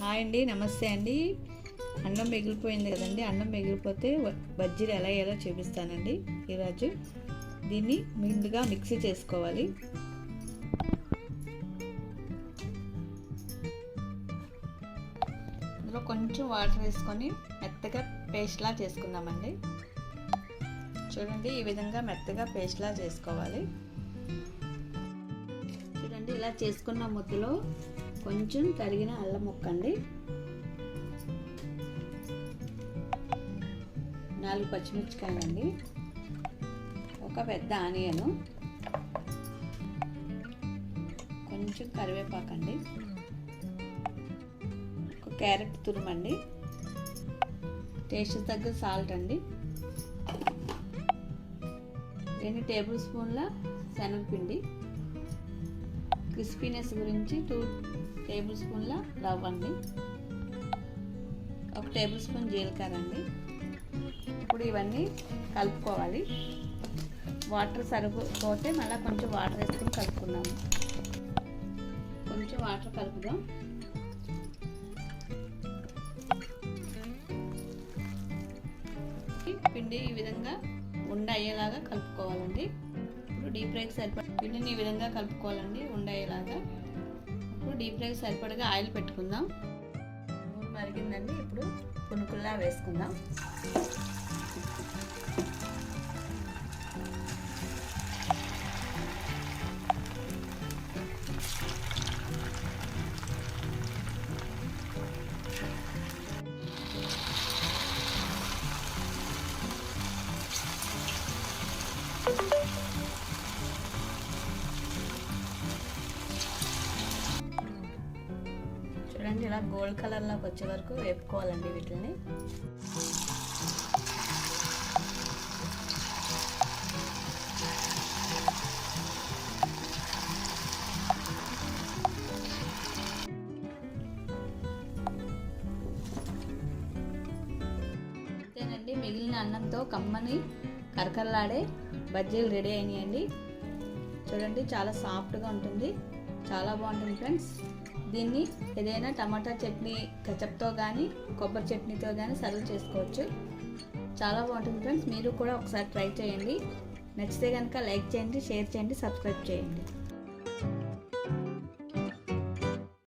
Hi అండి నమస్తే అండి. అన్నం మిగిలిపోయింది కదండి అన్నం మిగిలిపోతే బజ్జీలు ఎలా వేయాలో చూపిస్తానండి? ఈరోజు దీన్ని ముందుగా మిక్సీ చేసుకోవాలి. ఇందులో కొంచెం వాటర్ వేసుకొని మెత్తగా పేస్ట్లా చేసుకుందామండి. చూడండి ఈ విధంగా మెత్తగా పేస్ట్లా చేసుకోవాలి. చూడండి ఇలా చేసుకున్న ముద్దలో కొంచెం తరిగిన అల్లం ముక్క అండి నాలుగు పచ్చిమిర్చికాయలండి. ఒక పెద్ద ఆనియను. కొంచెం కరివేపాకండి. ఒక క్యారెట్ తురుమండి. టేస్ట్ తగ్గ సాల్ట్ అండి. రెండు టేబుల్ స్పూన్ల శనగపిండి. క్రిస్పీనెస్ గురించి టూ టేబుల్ స్పూన్ల రవ్వ అండి. ఒక టేబుల్ స్పూన్ జీలకర్ర అండి. ఇప్పుడు ఇవన్నీ కలుపుకోవాలి. వాటర్ సరిపోతే మళ్ళీ కొంచెం వాటర్ వేసుకొని కలుపుకుందాము. కొంచెం వాటర్ కలుపుదాం. పిండి ఈ విధంగా ఉండ అయ్యేలాగా కలుపుకోవాలండి. ఇప్పుడు డీప్ ఫ్రైకి సరిపడ పిండిని ఈ విధంగా కలుపుకోవాలండి ఉండేలాగా. ఇప్పుడు డీప్ ఫ్రైకి సరిపడగా ఆయిల్ పెట్టుకుందాం. నూనె మరిగిందండి ఇప్పుడు పునుకుల్లా వేసుకుందాం. చూడండి ఇలా గోల్డ్ కలర్లోకి వచ్చే వరకు వేపుకోవాలండి వీటిని అంతేనండి మిగిలిన అన్నంతో కమ్మని కరకరలాడే బజ్జీలు రెడీ అయినాయండి. చూడండి చాలా సాఫ్ట్గా ఉంటుంది. చాలా బాగుంటుంది ఫ్రెండ్స్. దీన్ని ఏదైనా టమాటా చట్నీ కచప్తో కానీ కొబ్బరి చట్నీతో కానీ సర్వ్ చేసుకోవచ్చు. చాలా బాగుంటుంది ఫ్రెండ్స్. మీరు కూడా ఒకసారి ట్రై చేయండి. నచ్చితే కనుక లైక్ చేయండి షేర్ చేయండి సబ్స్క్రైబ్ చేయండి.